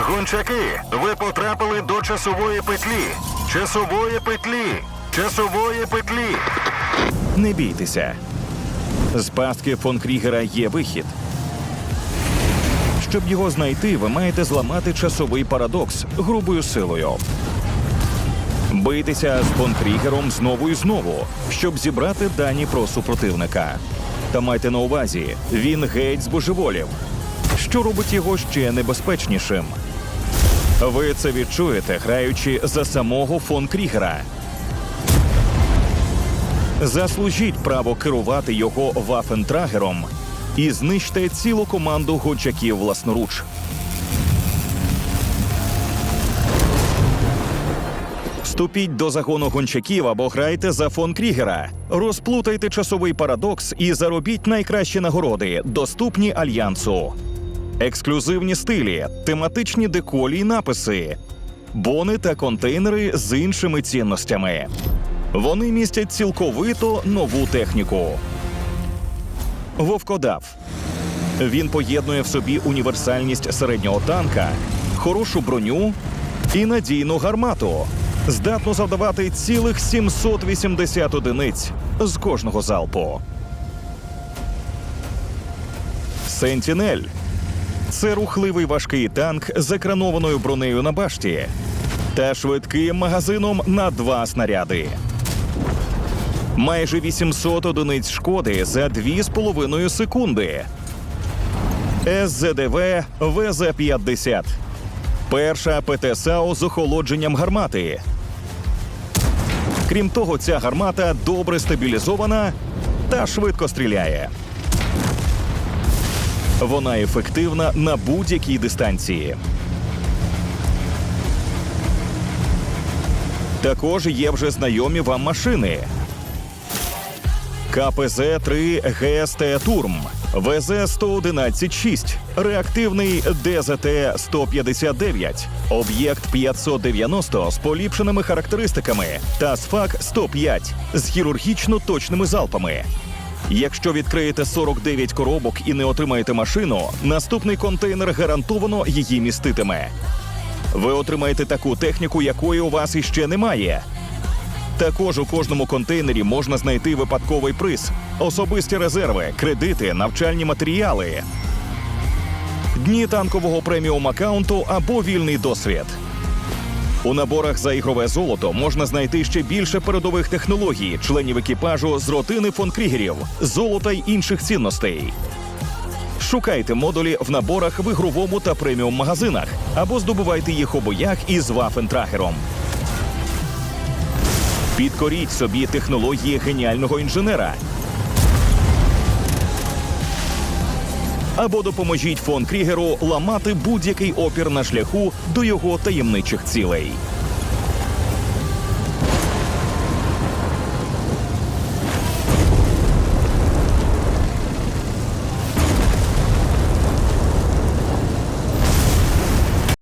Гончаки, ви потрапили до часової петлі. Часової петлі. Часової петлі. Не бійтеся. З пастки фон Крігера є вихід. Щоб його знайти, ви маєте зламати часовий парадокс грубою силою. Бийтеся з фон Крігером знову і знову, щоб зібрати дані про супротивника. Та майте на увазі, він геть збожеволів, що робить його ще небезпечнішим. Ви це відчуєте, граючи за самого фон Крігера. Заслужіть право керувати його вафентрагером і знищте цілу команду гончаків власноруч. Вступіть до загону гончаків або грайте за фон Крігера. Розплутайте часовий парадокс і заробіть найкращі нагороди, доступні альянсу. Ексклюзивні стилі, тематичні деколі й написи, бони та контейнери з іншими цінностями. Вони містять цілковито нову техніку. Вовкодав. Він поєднує в собі універсальність середнього танка, хорошу броню і надійну гармату. Здатно завдавати цілих 780 одиниць з кожного залпу. Сентінель. Це рухливий важкий танк з екранованою бронею на башті та швидким магазином на два снаряди. Майже 800 одиниць шкоди за 2,5 секунди. СЗДВ ВЗ-50. Перша ПТСАУ з охолодженням гармати. Крім того, ця гармата добре стабілізована та швидко стріляє. Вона ефективна на будь-якій дистанції. Також є вже знайомі вам машини. КПЗ-3 ГСТ Турм, ВЗ-111-6, реактивний ДЗТ-159, об'єкт 590 з поліпшеними характеристиками та СФАК-105 з хірургічно точними залпами. Якщо відкриєте 49 коробок і не отримаєте машину, наступний контейнер гарантовано її міститиме. Ви отримаєте таку техніку, якої у вас іще немає. Також у кожному контейнері можна знайти випадковий приз, особисті резерви, кредити, навчальні матеріали, дні танкового преміум аккаунту або вільний досвід. У наборах за ігрове золото можна знайти ще більше передових технологій, членів екіпажу з родини фон Крігерів, золота й інших цінностей. Шукайте модулі в наборах в ігровому та преміум магазинах або здобувайте їх у боях із вафентрагером. Підкоріть собі технології геніального інженера. Або допоможіть фон Крігеру ламати будь-який опір на шляху до його таємничих цілей.